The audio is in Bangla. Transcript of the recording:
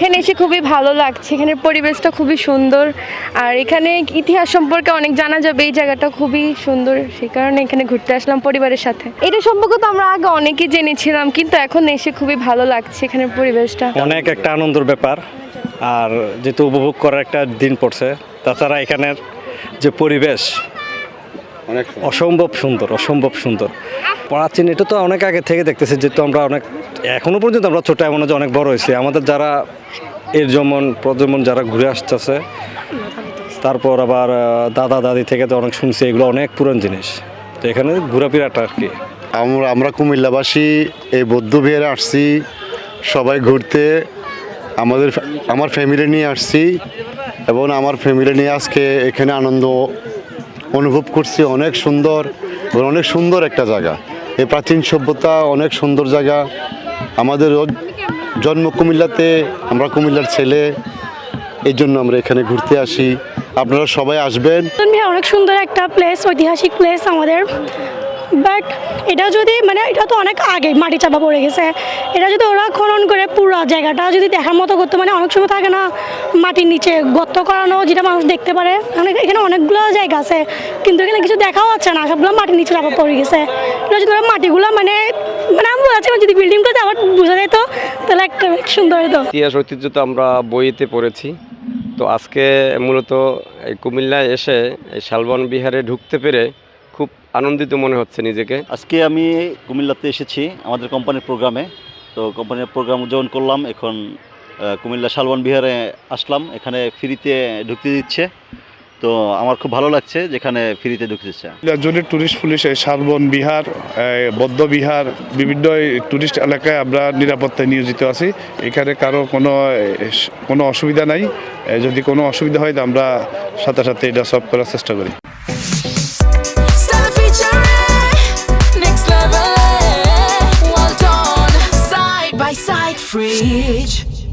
এখানে এসে খুবই ভালো লাগছে। এখানের পরিবেশটা খুবই সুন্দর। আর এখানে ইতিহাস সম্পর্কে অনেক জানা যাবে। এই জায়গাটা খুবই সুন্দর। সেই কারণে এখানে ঘুরতে আসলাম পরিবারের সাথে। এটা সম্পর্কে তো আমরা আগে অনেকেই জেনেছিলাম, কিন্তু এখন এসে খুবই ভালো লাগছে এখানের পরিবেশটা। অনেক একটা আনন্দের ব্যাপার। আর যেহেতু উপভোগ করার একটা দিন পড়ছে, তাছাড়া এখানের যে পরিবেশ অসম্ভব সুন্দর অসম্ভব সুন্দর। প্রাচীন এটা তো অনেক আগে থেকে দেখতেছি যেহেতু আমরা অনেক এখনও পর্যন্ত আমরা ছোট এমন যে অনেক বড় হয়েছি। আমাদের যারা এর যেমন প্রজন্ম যারা ঘুরে আসতেছে তারপর আবার দাদা দাদি থেকে তো অনেক শুনছি এগুলো অনেক পুরান জিনিস। তো এখানে ঘোরাফেরাটা আর কি? আমরা আমরা কুমিল্লাবাসী এই বৌদ্ধ বিহারে আসছি সবাই ঘুরতে আমাদের আমার ফ্যামিলি নিয়ে আসছি এবং আমার ফ্যামিলি নিয়ে আজকে এখানে আনন্দ অনুভব করছি, অনেক সুন্দর অনেক সুন্দর একটা জায়গা। এই প্রাচীন সভ্যতা অনেক সুন্দর জায়গা। আমাদের জন্ম কুমিল্লাতে, আমরা কুমিল্লার ছেলে, এই জন্য আমরা এখানে ঘুরতে আসি। আপনারা সবাই আসবেন। অনেক সুন্দর একটা প্লেস ঐতিহাসিক প্লেস আমাদের। বাট এটা যদি মানে এটা তো অনেক আগে মাটি চাপা পড়ে গেছে। এটা যদি ওরা খনন করে পুরো জায়গাটা যদি দেখার মতো করতো মানে অনেক সময় থাকে না মাটির নিচে গর্ত করানো, যেটা মানুষ দেখতে পারে। অনেক এখানে অনেকগুলো জায়গা আছে, কিন্তু এখানে কিছু দেখাও যাচ্ছে না, সবগুলো মাটির নিচে চাপা পড়ে গেছে। এটা যদি ওরা মাটিগুলো মানে মানে আমি বোঝাচ্ছি যদি বিল্ডিং করতে আবার বোঝা যেত, তাহলে একটা সুন্দর হতো ইতিহাস, ঐতিহ্য তো আমরা বইতে পড়েছি। তো আজকে মূলত এই কুমিল্লায় এসে এই শালবন বিহারে ঢুকতে পেরে খুব আনন্দিত মনে হচ্ছে নিজেকে। আজকে আমি কুমিল্লাতে এসেছি আমাদের কোম্পানির প্রোগ্রামে। তো কোম্পানির প্রোগ্রাম জয়েন করলাম এখন কুমিল্লা শালবন বিহারে আসলাম এখানে ফ্রিতে ঢুকতে দিচ্ছে। তো আমার খুব ভালো লাগছে যেখানে ফ্রিতে ঢুকতে দিচ্ছে। জনের টুরিস্ট পুলিশ এই শালবন বিহার বৌদ্ধ বিহার বিভিন্ন টুরিস্ট এলাকায় আমরা নিরাপত্তায় নিয়োজিত আছি। এখানে কারও কোনো কোনো অসুবিধা নাই। যদি কোনো অসুবিধা হয় তো আমরা সাথে সাথে এটা সলভ করার চেষ্টা করি। Fridge.